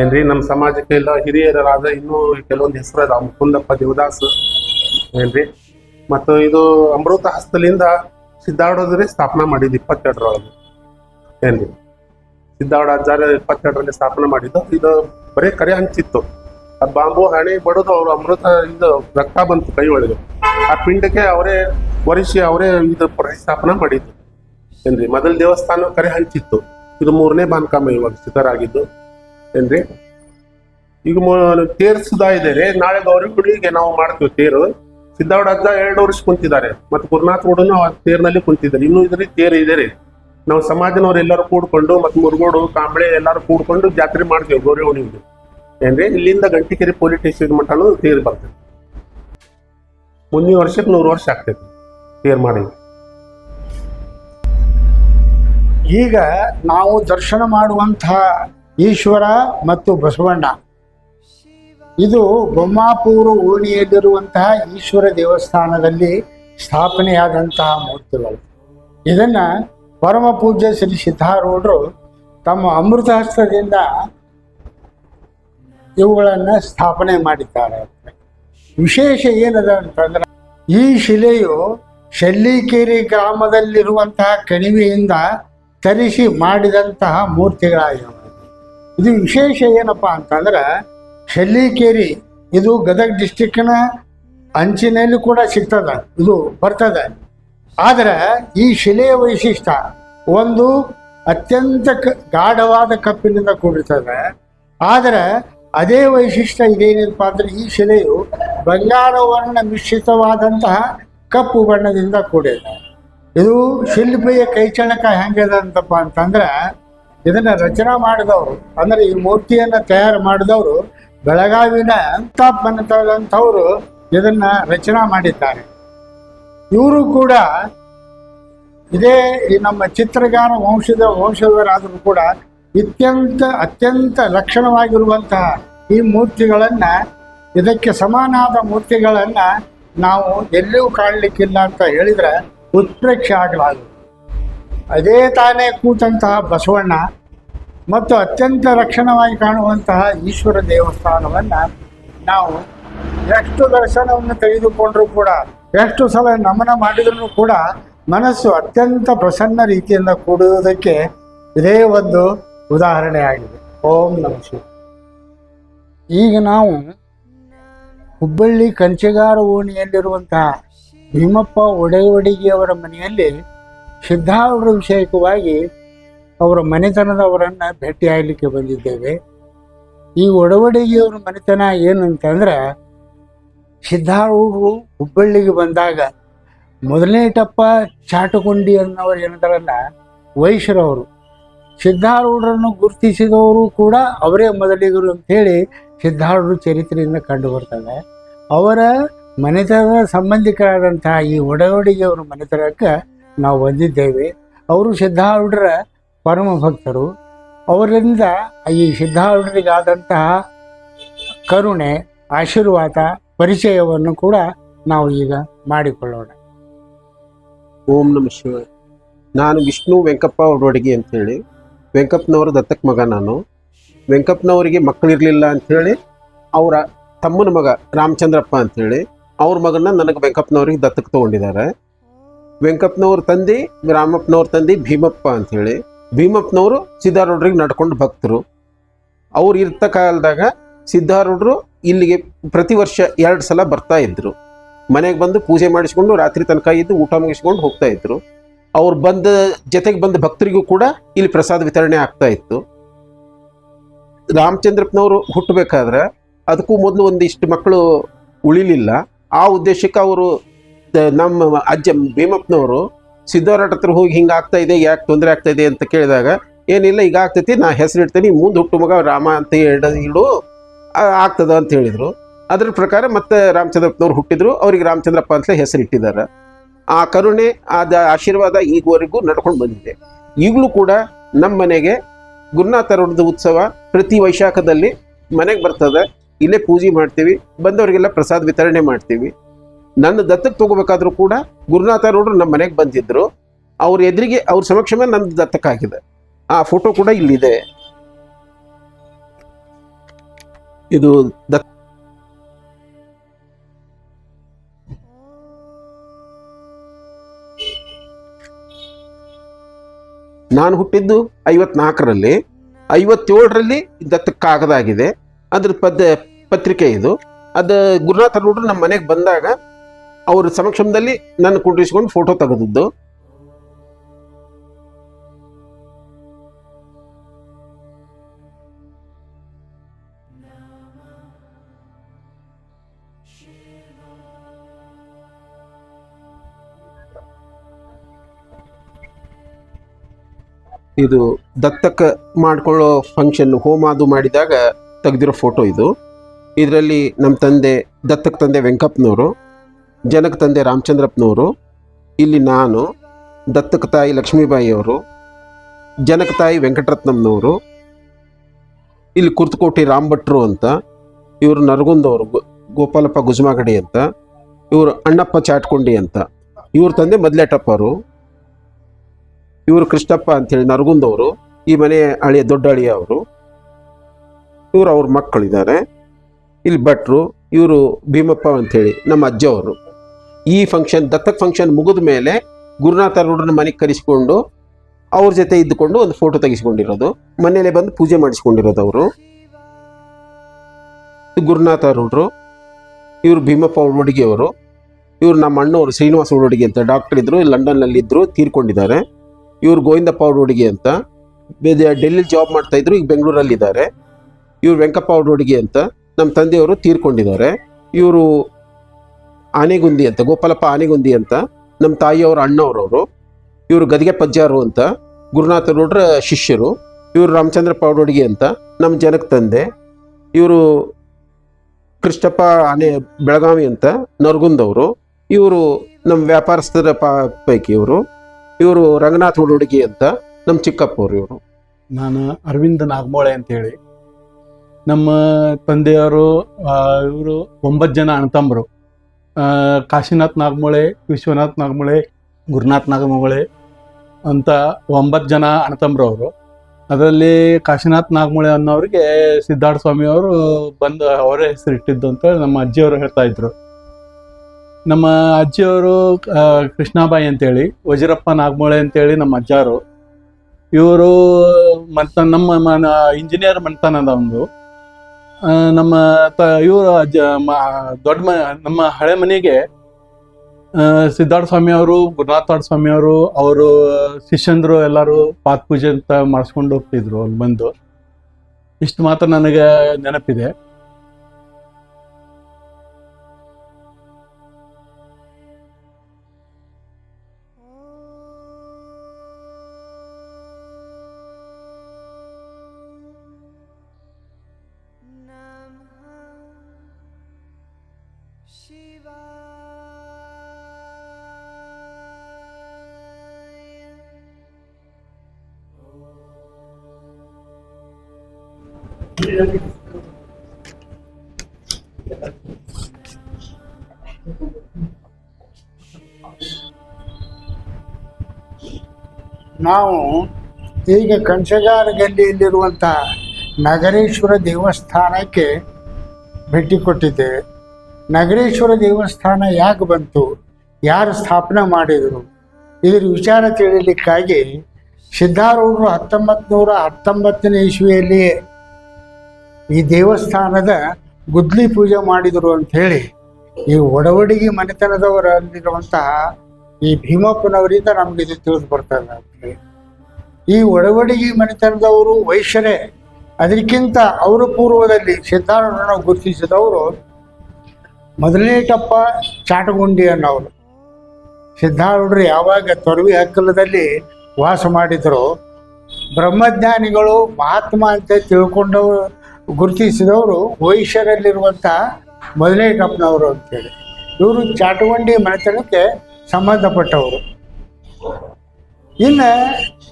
ಏನ್ರಿ, ನಮ್ಮ ಸಮಾಜಕ್ಕೆ ಎಲ್ಲ ಹಿರಿಯರಾದ ಇನ್ನೂ ಕೆಲವೊಂದು ಹೆಸರು ಅದಾವ ಮುಕುಂದಪ್ಪ ದೇವದಾಸ್. ಏನ್ರಿ, ಮತ್ತು ಇದು ಅಮೃತ ಹಸ್ತಲಿಂದ ಸಿದ್ಧಾಡೋದ್ರೆ ಸ್ಥಾಪನಾ ಮಾಡಿದ್ದು ಇಪ್ಪತ್ತೆರಡರೊಳಗೆ. ಏನ್ರಿ ಸಿದ್ಧಾಡ ಅಜ್ಜಾರ ಇಪ್ಪತ್ತೆರಡರಲ್ಲಿ ಸ್ಥಾಪನೆ ಮಾಡಿದ್ದು. ಇದು ಬರೀ ಕರೆ ಹಂಚಿತ್ತು. ಆ ಬಾಂಬು, ಹಣೆ, ಬಡೋದು, ಅವ್ರು ಅಮೃತ, ಇದು ರಕ್ತ ಬಂತು ಕೈ ಒಳಗೆ. ಆ ಪಿಂಡಕ್ಕೆ ಅವರೇ ಒರೆಸಿ ಅವರೇ ಇದು ಪ್ರತಿಷ್ಠಾಪನೆ ಮಾಡಿದ್ದು. ಏನ್ರಿ ಮೊದಲ ದೇವಸ್ಥಾನ ಕರೆ ಹಂಚಿತ್ತು. ಇದು ಮೂರನೇ ಬಾಂಧಕಾಮ ಇವಾಗ ಸಿದ್ಧರಾಗಿದ್ದು. ಏನ್ರಿ ಈಗ ಮು- ತೇರ್ ಸುಧಾ ಇದೆ ರೀ ನಾಳೆ ಗೌರಿ ಗುಡಿಗೆ ನಾವು ಮಾಡ್ತೀವಿ ತೇರು. ಸಿದ್ದಾವಡ ಅಜ್ಜ ಎರಡು ವರ್ಷ ಕುಂತಿದ್ದಾರೆ. ಮತ್ತು ಗುರುನಾಥ್ ಗೌಡನು ಆ ತೇರ್ನಲ್ಲಿ ಕುಂತಿದ್ದಾರೆ. ಇನ್ನೂ ಇದ್ರಿ ತೇರು ಇದೆ ರೀ. ನಾವು ಸಮಾಜನವ್ರು ಎಲ್ಲರೂ ಕೂಡ್ಕೊಂಡು ಮತ್ತು ಮುರುಗೋಡು, ಕಾಂಬಳೆ ಎಲ್ಲರೂ ಕೂಡ್ಕೊಂಡು ಜಾತ್ರೆ ಮಾಡ್ತೇವೆ ಗೌರಿ ಹುಣ್ಣಿಮೆಗೆ. ಏನ್ರಿ? ಇಲ್ಲಿಂದ ಗಂಟಿಕೆರೆ ಪೊಲೀಸ್ ಸ್ಟೇಷನ್ ಮಟ್ಟನು ತೇರು ಬರ್ತದೆ. ಮುಂದಿನ ವರ್ಷಕ್ಕೆ ನೂರು ವರ್ಷ ಆಗ್ತೈತಿ ತೇರು ಮಾಡಿ ಈಗ ನಾವು ದರ್ಶನ ಮಾಡುವಂತಹ ಈಶ್ವರ ಮತ್ತು ಬಸವಣ್ಣ ಇದು ಬೊಮ್ಮಾಪೂರು ಓಣಿಯಲ್ಲಿರುವಂತಹ ಈಶ್ವರ ದೇವಸ್ಥಾನದಲ್ಲಿ ಸ್ಥಾಪನೆಯಾದಂತಹ ಮೂರ್ತಿಗಳು. ಇದನ್ನ ಪರಮ ಪೂಜ್ಯ ಶ್ರೀ ಸಿದ್ಧಾರೂಢರು ತಮ್ಮ ಅಮೃತ ಹಸ್ತದಿಂದ ಇವುಗಳನ್ನು ಸ್ಥಾಪನೆ ಮಾಡಿದ್ದಾರೆ ವಿಶೇಷ ಏನದ ಅಂತಂದ್ರೆ ಈ ಶಿಲೆಯು ಶೆಲ್ಲಿಕೇರಿ ಗ್ರಾಮದಲ್ಲಿರುವಂತಹ ಕಣಿವೆಯಿಂದ ತರಿಸಿ ಮಾಡಿದಂತಹ ಮೂರ್ತಿಗಳಾಗಿವೆ. ಇದು ವಿಶೇಷ ಏನಪ್ಪ ಅಂತಂದ್ರೆ ಶೆಲ್ಲಿಕೇರಿ, ಇದು ಗದಗ ಡಿಸ್ಟಿಕ್ನ ಅಂಚಿನಲ್ಲಿ ಕೂಡ ಸಿಗ್ತದ, ಇದು ಬರ್ತದೆ. ಆದರೆ ಈ ಶಿಲೆಯ ವೈಶಿಷ್ಟ್ಯ, ಒಂದು ಅತ್ಯಂತ ಕ, ಗಾಢವಾದ ಕಪ್ಪಿನಿಂದ ಕೂಡಿರ್ತದೆ. ಆದರೆ ಅದೇ ವೈಶಿಷ್ಟ್ಯ ಇದೇನಪ್ಪ ಅಂದ್ರೆ ಈ ಶಿಲೆಯು ಬಂಗಾರ ವರ್ಣ ಮಿಶ್ರಿತವಾದಂತಹ ಕಪ್ಪು ಬಣ್ಣದಿಂದ ಕೂಡಿದೆ. ಇದು ಶಿಲ್ಪಿಯ ಕೈಚಳಕ ಹೆಂಗಿದೆ ಅಂತಪ್ಪ ಅಂತಂದ್ರೆ ಇದನ್ನು ರಚನೆ ಮಾಡಿದವರು, ಅಂದ್ರೆ ಈ ಮೂರ್ತಿಯನ್ನ ತಯಾರು ಮಾಡಿದವರು ಬೆಳಗಾವಿನ ಅನ್ನತಕ್ಕಂಥವ್ರು ಇದನ್ನ ರಚನಾ ಮಾಡಿದ್ದಾರೆ. ಇವರು ಕೂಡ ಇದೇ ಈ ನಮ್ಮ ಚಿತ್ರಗಾನ ವಂಶದ ವಂಶದವರಾದರೂ ಕೂಡ ಅತ್ಯಂತ ಅತ್ಯಂತ ಲಕ್ಷಣವಾಗಿರುವಂತಹ ಈ ಮೂರ್ತಿಗಳನ್ನ, ಇದಕ್ಕೆ ಸಮಾನಾದ ಮೂರ್ತಿಗಳನ್ನ ನಾವು ಎಲ್ಲಿಯೂ ಕಾಣಲಿಕ್ಕಿಲ್ಲ ಅಂತ ಹೇಳಿದ್ರೆ ಉತ್ಪ್ರೇಕ್ಷೆ ಆಗಲಾಗದು ಅದೇ ತಾನೇ ಕೂತಂತಹ ಬಸವಣ್ಣ ಮತ್ತು ಅತ್ಯಂತ ರಕ್ಷಣವಾಗಿ ಕಾಣುವಂತಹ ಈಶ್ವರ ದೇವಸ್ಥಾನವನ್ನು ನಾವು ಎಷ್ಟು ದರ್ಶನವನ್ನು ತೆಗೆದುಕೊಂಡರೂ ಕೂಡ, ಎಷ್ಟು ಸಲ ನಮನ ಮಾಡಿದರೂ ಕೂಡ ಮನಸ್ಸು ಅತ್ಯಂತ ಪ್ರಸನ್ನ ರೀತಿಯಿಂದ ಕೂಡುವುದಕ್ಕೆ ಇದೇ ಒಂದು ಉದಾಹರಣೆಯಾಗಿದೆ. ಓಂ ನಮ ಶಿವ ಈಗ ನಾವು ಹುಬ್ಬಳ್ಳಿ ಕಂಚೆಗಾರ ಓಣಿಯಲ್ಲಿರುವಂತಹ ಭೀಮಪ್ಪ ಒಡೆಯೊಡಿಗೆಯವರ ಮನೆಯಲ್ಲಿ ಸಿದ್ಧಾರೂಢ ವಿಷಯಕವಾಗಿ ಅವರ ಮನೆತನದವರನ್ನು ಭೇಟಿಯಾಗಲಿಕ್ಕೆ ಬಂದಿದ್ದೇವೆ. ಈ ಒಡವಡಿಗೆಯವರ ಮನೆತನ ಏನು ಅಂತಂದ್ರೆ ಸಿದ್ಧಾರೂಢರು ಹುಬ್ಬಳ್ಳಿಗೆ ಬಂದಾಗ ಮೊದಲನೇ ಟಪ್ಪ ಚಾಟುಕೊಂಡಿ ಅನ್ನೋರು ಏನಂತಾರಲ್ಲ, ವೈಶ್ಯರವರು. ಸಿದ್ಧಾರೂಢರನ್ನು ಗುರುತಿಸಿದವರು ಕೂಡ ಅವರೇ ಮೊದಲಿಗರು ಅಂಥೇಳಿ ಸಿದ್ಧಾರೂಢರು ಚರಿತ್ರೆಯಿಂದ ಕಂಡು ಬರ್ತದೆ. ಅವರ ಮನೆತನದ ಸಂಬಂಧಿಕರಾದಂತಹ ಈ ಒಡವಡಿಗೆಯವರ ಮನೆತನಕ್ಕೆ ನಾವು ಬಂದಿದ್ದೇವೆ. ಅವರು ಸಿದ್ಧಾರೂಢರ ಪರಮ ಭಕ್ತರು ಅವರಿಂದ ಈ ಸಿದ್ಧಾರೂಢರಿಗಾದಂತಹ ಕರುಣೆ, ಆಶೀರ್ವಾದ, ಪರಿಚಯವನ್ನು ಕೂಡ ನಾವು ಈಗ ಮಾಡಿಕೊಳ್ಳೋಣ. ಓಂ ನಮ ಶಿವ ನಾನು ವಿಷ್ಣು ವೆಂಕಪ್ಪ ಒಡವಡಿಗೆ ಅಂಥೇಳಿ ವೆಂಕಪ್ಪನವರ ದತ್ತಕ್ ಮಗ ನಾನು. ವೆಂಕಪ್ಪನವರಿಗೆ ಮಕ್ಕಳಿರಲಿಲ್ಲ ಅಂಥೇಳಿ ಅವರ ತಮ್ಮನ ಮಗ ರಾಮಚಂದ್ರಪ್ಪ ಅಂಥೇಳಿ ಅವ್ರ ಮಗನ ನನಗೆ ವೆಂಕಪ್ಪನವ್ರಿಗೆ ದತ್ತಕ್ಕೆ ತೊಗೊಂಡಿದ್ದಾರೆ. ವೆಂಕಪ್ಪನವ್ರ ತಂದೆ ರಾಮಪ್ಪನವ್ರ ತಂದೆ ಭೀಮಪ್ಪ ಅಂಥೇಳಿ ಭೀಮಪ್ಪನವರು ಸಿದ್ಧಾರೂಢರಿಗೆ ನಡ್ಕೊಂಡು ಭಕ್ತರು. ಅವ್ರು ಇರ್ತ ಕಾಲದಾಗ ಸಿದ್ಧಾರೂಢರು ಇಲ್ಲಿಗೆ ಪ್ರತಿ ವರ್ಷ ಎರಡು ಸಲ ಬರ್ತಾ ಇದ್ರು. ಮನೆಗೆ ಬಂದು ಪೂಜೆ ಮಾಡಿಸ್ಕೊಂಡು ರಾತ್ರಿ ತನಕ ಇದ್ದು ಊಟ ಮುಗಿಸ್ಕೊಂಡು ಹೋಗ್ತಾ ಇದ್ರು. ಅವ್ರು ಬಂದ ಜೊತೆಗೆ ಬಂದ ಭಕ್ತರಿಗೂ ಕೂಡ ಇಲ್ಲಿ ಪ್ರಸಾದ ವಿತರಣೆ ಆಗ್ತಾ ಇತ್ತು. ರಾಮಚಂದ್ರಪ್ಪನವರು ಹುಟ್ಟಬೇಕಾದ್ರೆ ಅದಕ್ಕೂ ಮೊದಲು ಒಂದಿಷ್ಟು ಮಕ್ಕಳು ಉಳಿಲಿಲ್ಲ. ಆ ಉದ್ದೇಶಕ್ಕೆ ಅವರು ನಮ್ಮ ಅಜ್ಜ ಭೀಮಪ್ಪನವರು ಸಿದ್ಧಾರೂಢ ಹತ್ರ ಹೋಗಿ ಹಿಂಗೆ ಆಗ್ತಾ ಇದೆ, ಯಾಕೆ ತೊಂದರೆ ಆಗ್ತಾ ಇದೆ ಅಂತ ಕೇಳಿದಾಗ ಏನಿಲ್ಲ ಈಗ ಆಗ್ತೈತಿ, ನಾ ಹೆಸರು ಇಡ್ತೀನಿ, ಮುಂದೆ ಹುಟ್ಟು ಮಗ ರಾಮ ಅಂತ ಇಡು ಆಗ್ತದ ಅಂತ ಹೇಳಿದ್ರು. ಅದ್ರ ಪ್ರಕಾರ ಮತ್ತೆ ರಾಮಚಂದ್ರಪ್ಪನವ್ರು ಹುಟ್ಟಿದ್ರು, ಅವ್ರಿಗೆ ರಾಮಚಂದ್ರಪ್ಪ ಅಂತಲೇ ಹೆಸರು ಇಟ್ಟಿದ್ದಾರೆ. ಆ ಕರುಣೆ, ಆದ ಆಶೀರ್ವಾದ ಈಗವರೆಗೂ ನಡ್ಕೊಂಡು ಬಂದಿದೆ. ಈಗಲೂ ಕೂಡ ನಮ್ಮ ಮನೆಗೆ ಗುರುನಾಥರವ್ರದ್ದು ಉತ್ಸವ ಪ್ರತಿ ವೈಶಾಖದಲ್ಲಿ ಮನೆಗೆ ಬರ್ತದೆ. ಇಲ್ಲೇ ಪೂಜೆ ಮಾಡ್ತೀವಿ, ಬಂದವರಿಗೆಲ್ಲ ಪ್ರಸಾದ ವಿತರಣೆ ಮಾಡ್ತೀವಿ. ನನ್ನ ದತ್ತಕ್ಕೆ ತಗೋಬೇಕಾದ್ರೂ ಕೂಡ ಗುರುನಾಥ ಗುರುನಾಥರವ್ರು ನಮ್ಮ ಮನೆಗೆ ಬಂದಿದ್ರು. ಅವ್ರ ಎದುರಿಗೆ, ಅವ್ರ ಸಮಕ್ಷಮೇ ನನ್ನ ದತ್ತಕ್ಕಾಗಿದೆ ಆ ಫೋಟೋ ಕೂಡ ಇಲ್ಲಿದೆ. ಇದು ದತ್ ನಾನು ಹುಟ್ಟಿದ್ದು ಐವತ್ನಾಲ್ಕರಲ್ಲಿ, ಐವತ್ತೇಳರಲ್ಲಿ ಆಗಿದೆ ಅದ್ರ ಪದ, ಪತ್ರಿಕೆ ಇದು. ಅದು ಗುರುನಾಥ ನೋಡ್ರು ನಮ್ಮ ಮನೆಗೆ ಬಂದಾಗ ಅವ್ರ ಸಮಕ್ಷಮದಲ್ಲಿ ನನ್ನ ಕುಂಡ್ರಿಸ್ಕೊಂಡು ಫೋಟೋ ತೆಗೆದಿದ್ದು. ಇದು ದತ್ತಕ ಮಾಡ್ಕೊಳ್ಳೋ ಫಂಕ್ಷನ್ ಹೋಮ ಅದು ಮಾಡಿದಾಗ ತೆಗೆದಿರೋ ಫೋಟೋ ಇದು. ಇದರಲ್ಲಿ ನಮ್ಮ ತಂದೆ ದತ್ತಕ ತಂದೆ ವೆಂಕಪ್ಪನವರು ಜನಕ ತಂದೆ ರಾಮಚಂದ್ರಪ್ಪನವರು, ಇಲ್ಲಿ ನಾನು, ದತ್ತಕ ತಾಯಿ ಲಕ್ಷ್ಮೀಬಾಯಿಯವರು, ಜನಕ ತಾಯಿ ವೆಂಕಟರತ್ನಮ್ನವರು ಇಲ್ಲಿ ಕುರ್ತಕೋಟಿ ರಾಮ್ಭಟ್ರು ಅಂತ, ಇವರು ನರಗುಂದವರು ಗೋಪಾಲಪ್ಪ ಗುಜಮಾಗಡಿ ಅಂತ, ಇವರು ಅಣ್ಣಪ್ಪ ಚಾಟ್ಕೊಂಡಿ ಅಂತ, ಇವ್ರ ತಂದೆ ಮೊದಲೇಟಪ್ಪರು, ಇವರು ಕೃಷ್ಣಪ್ಪ ಅಂಥೇಳಿ ನರಗುಂದವರು, ಈ ಮನೆ ಅಳಿಯ ದೊಡ್ಡ ಅಳಿಯ ಅವರು, ಇವರು ಅವ್ರ ಮಕ್ಕಳಿದ್ದಾರೆ, ಇಲ್ಲಿ ಭಟ್ರು, ಇವರು ಭೀಮಪ್ಪ ಅಂಥೇಳಿ ನಮ್ಮ ಅಜ್ಜವರು. ಈ ಫಂಕ್ಷನ್ ದತ್ತಕ್ ಫಂಕ್ಷನ್ ಮುಗಿದ ಮೇಲೆ ಗುರುನಾಥ ರೂಢರನ್ನ ಮನೆಗೆ ಕರೆಸಿಕೊಂಡು ಅವ್ರ ಜೊತೆ ಇದ್ದುಕೊಂಡು ಒಂದು ಫೋಟೋ ತೆಗೆಸ್ಕೊಂಡಿರೋದು. ಮನೆಯಲ್ಲೇ ಬಂದು ಪೂಜೆ ಮಾಡಿಸ್ಕೊಂಡಿರೋದು ಅವರು. ಗುರುನಾಥ ರೂಢರು ಇವರು ಭೀಮಪ್ಪ ಉಡುಗಿಯವರು ಇವರು ನಮ್ಮ ಅಣ್ಣವರು ಶ್ರೀನಿವಾಸ ಉಡುಗಿ ಅಂತ ಡಾಕ್ಟರ್ ಇದ್ದರು ಲಂಡನ್ನಲ್ಲಿ ಇದ್ರು, ತೀರ್ಕೊಂಡಿದ್ದಾರೆ. ಇವರು ಗೋವಿಂದಪ್ಪ ಹುಡುಗಿ ಅಂತ. ಡೆಲ್ಲಿ ಜಾಬ್ ಮಾಡ್ತಾ ಇದ್ರು, ಈಗ ಬೆಂಗಳೂರಲ್ಲಿ ಇದ್ದಾರೆ ಇವ್ರು ವೆಂಕಪ್ಪ ಉಡುಗಿ ಅಂತ ನಮ್ಮ ತಂದೆಯವರು ತೀರ್ಕೊಂಡಿದ್ದಾರೆ. ಇವರು ಆನೆಗುಂದಿ ಅಂತ, ಗೋಪಾಲಪ್ಪ ಆನೆಗುಂದಿ ಅಂತ ನಮ್ಮ ತಾಯಿಯವ್ರ, ಅಣ್ಣವ್ರವರು, ಇವರು ಗದಿಗೆ ಪಜ್ಜಾರು ಅಂತ, ಗುರುನಾಥ ರೋಡ್ರ ಶಿಷ್ಯರು, ಇವರು ರಾಮಚಂದ್ರ ಹುಡುಗಿ ಅಂತ ನಮ್ಮ ಜನಕ್ಕೆ ತಂದೆ, ಇವರು ಕೃಷ್ಣಪ್ಪ ಆನೆ ಬೆಳಗಾವಿ ಅಂತ, ನರಗುಂದವರು, ಇವರು ನಮ್ಮ ವ್ಯಾಪಾರಸ್ಥರ ಪೈಕಿ ಇವರು ಇವರು ರಂಗನಾಥ್ ಹುಡುಗಿ ಅಂತ ನಮ್ಮ ಚಿಕ್ಕಪ್ಪವ್ರು ಇವರು. ನಾನು ಅರವಿಂದ ನಾಗಮೋಳೆ ಅಂತೇಳಿ. ನಮ್ಮ ತಂದೆಯವರು ಇವರು ಒಂಬತ್ತು ಜನ ಅಣ್ತಂಬರು ಕಾಶಿನಾಥ್ ನಾಗಮೊಳೆ, ವಿಶ್ವನಾಥ್ ನಾಗಮೊಳೆ, ಗುರುನಾಥ್ ನಾಗಮೊಳೆ ಅಂತ ಒಂಬತ್ತು ಜನ ಅಣತಂಬ್ರವರು. ಅದರಲ್ಲಿ ಕಾಶಿನಾಥ್ ನಾಗಮೊಳೆ ಅನ್ನೋರಿಗೆ ಸಿದ್ಧಾರ್ಥ ಸ್ವಾಮಿ ಅವರು ಬಂದು ಅವರೇ ಹೆಸರಿಟ್ಟಿದ್ದು ಅಂತ ನಮ್ಮ ಅಜ್ಜಿಯವರು ಹೇಳ್ತಾ ಇದ್ರು. ನಮ್ಮ ಅಜ್ಜಿಯವರು ಕೃಷ್ಣಾಬಾಯಿ ಅಂತೇಳಿ, ವಜ್ರಪ್ಪ ನಾಗಮೊಳೆ ಅಂತೇಳಿ ನಮ್ಮ ಅಜ್ಜಾರು. ಇವರು ಮಂತ ನಮ್ಮ ಇಂಜಿನಿಯರ್ ಮಂತನದ ಒಂದು. ನಮ್ಮ ತ ಇವರು ದೊಡ್ಡ ನಮ್ಮ ಹಳೆ ಮನೆಗೆ ಸಿದ್ಧಾರ್ಥ ಸ್ವಾಮಿ ಅವರು ಗುರುನಾಥ ಸ್ವಾಮಿ ಅವರು ಅವರು, ಶಿಷ್ಯಂದರು ಎಲ್ಲರೂ ಪಾತ್ ಪೂಜೆ ಅಂತ ಮಾಡಿಸ್ಕೊಂಡು ಹೋಗ್ತಿದ್ರು ಅಲ್ಲಿ ಬಂದು. ಇಷ್ಟು ಮಾತ್ರ ನನಗೆ ನೆನಪಿದೆ. ನಾವು ಈಗ ಕಂಚಗಾರ ಗಲ್ಲಿಯಲ್ಲಿರುವಂಥ ನಗರೇಶ್ವರ ದೇವಸ್ಥಾನಕ್ಕೆ ಭೇಟಿ ಕೊಟ್ಟಿದ್ದೇವೆ. ನಗರೇಶ್ವರ ದೇವಸ್ಥಾನ ಯಾಕೆ ಬಂತು? ಯಾರು ಸ್ಥಾಪನೆ ಮಾಡಿದರು? ಇದರ ವಿಚಾರ ತಿಳಿಯಲಿಕ್ಕಾಗಿ ಸಿದ್ಧಾರೂಢರು ಹತ್ತೊಂಬತ್ತು ನೂರ ಹತ್ತೊಂಬತ್ತನೇ ಇಸ್ವಿಯಲ್ಲಿಯೇ ಈ ದೇವಸ್ಥಾನದ ಗುದ್ಲಿ ಪೂಜೆ ಮಾಡಿದರು ಅಂತ ಹೇಳಿ, ಈ ಒಡವಡಿಗೆ ಮನೆತನದವರಲ್ಲಿರುವಂತಹ ಈ ಭೀಮಪ್ಪನವರಿಂದ ನಮ್ಗೆ ಇದು ತಿಳಿದು ಬರ್ತದೆ ಅಂತ ಈ ಒಡವಡಿಗೆ ಮನೆತನದವರು ವೈಶ್ಯರೇ, ಅದಕ್ಕಿಂತ ಅವರ ಪೂರ್ವದಲ್ಲಿ ಸಿದ್ಧಾರೂಢರನ್ನು ಗುರುತಿಸಿದವರು ಮೊದಲನೇ ಟಪ್ಪ ಚಾಟಗುಂಡಿ ಅನ್ನೋರು. ಸಿದ್ಧಾರೂಢರು ಯಾವಾಗ ತೊರವಿ ಹಕ್ಕಲದಲ್ಲಿ ವಾಸ ಮಾಡಿದ್ರು, ಬ್ರಹ್ಮಜ್ಞಾನಿಗಳು ಮಹಾತ್ಮ ಅಂತ ತಿಳ್ಕೊಂಡವರು ಗುರುತಿಸಿದವರು ವೈಶ್ಯರಲ್ಲಿರುವಂಥ ಮೊದಲನೇ ಕಪ್ಪನವರು ಅಂತೇಳಿ. ಇವರು ಚಾಟುವಂಡಿ ಮನೆತನಕ್ಕೆ ಸಂಬಂಧಪಟ್ಟವರು. ಇನ್ನು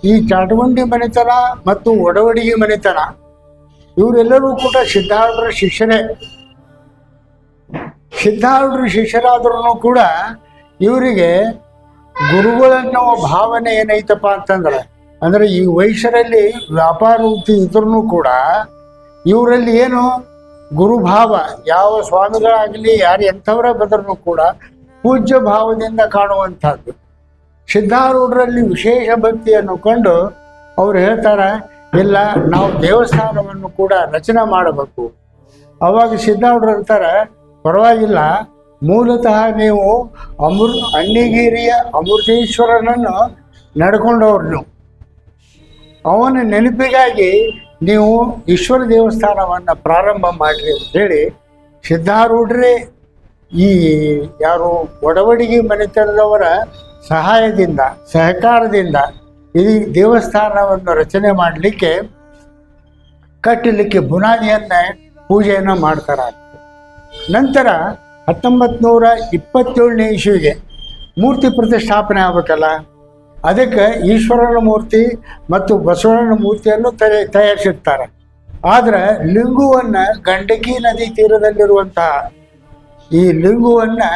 ಈ ಚಾಟುವಂಡಿ ಮನೆತನ ಮತ್ತು ಒಡವಡಿಗೆ ಮನೆತನ ಇವರೆಲ್ಲರೂ ಕೂಡ ಸಿದ್ಧಾರೂಢರ ಶಿಷ್ಯರೇ. ಸಿದ್ಧಾರೂಢರು ಶಿಷ್ಯರಾದ್ರೂ ಕೂಡ ಇವರಿಗೆ ಗುರುಗಳನ್ನೋ ಭಾವನೆ ಏನೈತಪ್ಪ ಅಂತಂದ್ರೆ, ಅಂದ್ರೆ ಈ ವೈಶ್ಯರಲ್ಲಿ ವ್ಯಾಪಾರ ವೃತ್ತಿ ಇದ್ರೂ ಕೂಡ ಇವರಲ್ಲಿ ಏನು ಗುರುಭಾವ, ಯಾವ ಸ್ವಾಮಿಗಳಾಗಲಿ, ಯಾರು ಎಂಥವರೇ ಬದ್ರೂ ಕೂಡ ಪೂಜ್ಯ ಭಾವದಿಂದ ಕಾಣುವಂಥದ್ದು. ಸಿದ್ಧಾರೂಢರಲ್ಲಿ ವಿಶೇಷ ಭಕ್ತಿಯನ್ನು ಕಂಡು ಅವ್ರು ಹೇಳ್ತಾರೆ, ಇಲ್ಲ, ನಾವು ದೇವಸ್ಥಾನವನ್ನು ಕೂಡ ರಚನೆ ಮಾಡಬೇಕು. ಅವಾಗ ಸಿದ್ಧಾರೂಢರು ಅಂತಾರೆ, ಪರವಾಗಿಲ್ಲ, ಮೂಲತಃ ನೀವು ಅಮೃ ಅಣ್ಣಿಗಿರಿಯ ಅಮೃತೇಶ್ವರನನ್ನು ನಡ್ಕೊಂಡವ್ರು ನೀವು. ಅವನ ನೆನಪಿಗಾಗಿ ನೀವು ಈಶ್ವರ ದೇವಸ್ಥಾನವನ್ನು ಪ್ರಾರಂಭ ಮಾಡಿರಿ ಅಂತ ಹೇಳಿ ಸಿದ್ಧಾರೂಢರೇ ಈ ಯಾರು ಒಡವಡಿಗೆ ಮನೆತನದವರ ಸಹಾಯದಿಂದ, ಸಹಕಾರದಿಂದ ಈ ದೇವಸ್ಥಾನವನ್ನು ರಚನೆ ಮಾಡಲಿಕ್ಕೆ ಕಟ್ಟಲಿಕ್ಕೆ ಬುನಾದಿಯನ್ನ ಪೂಜೆಯನ್ನು ಮಾಡ್ತಾರ. ನಂತರ ಹತ್ತೊಂಬತ್ತು ನೂರ ಇಪ್ಪತ್ತೇಳನೇ ಇಸುವಿಗೆ ಮೂರ್ತಿ ಪ್ರತಿಷ್ಠಾಪನೆ ಆಗ್ಬೇಕಲ್ಲ. ಅದಕ್ಕೆ ಈಶ್ವರನ ಮೂರ್ತಿ ಮತ್ತು ಬಸವಣ್ಣನ ಮೂರ್ತಿಯನ್ನು ತಯ ತಯಾರಿಸಿರ್ತಾರೆ. ಆದರೆ ಲಿಂಗುವನ್ನು ಗಂಡಕಿ ನದಿ ತೀರದಲ್ಲಿರುವಂತಹ ಈ ಲಿಂಗುವನ್ನು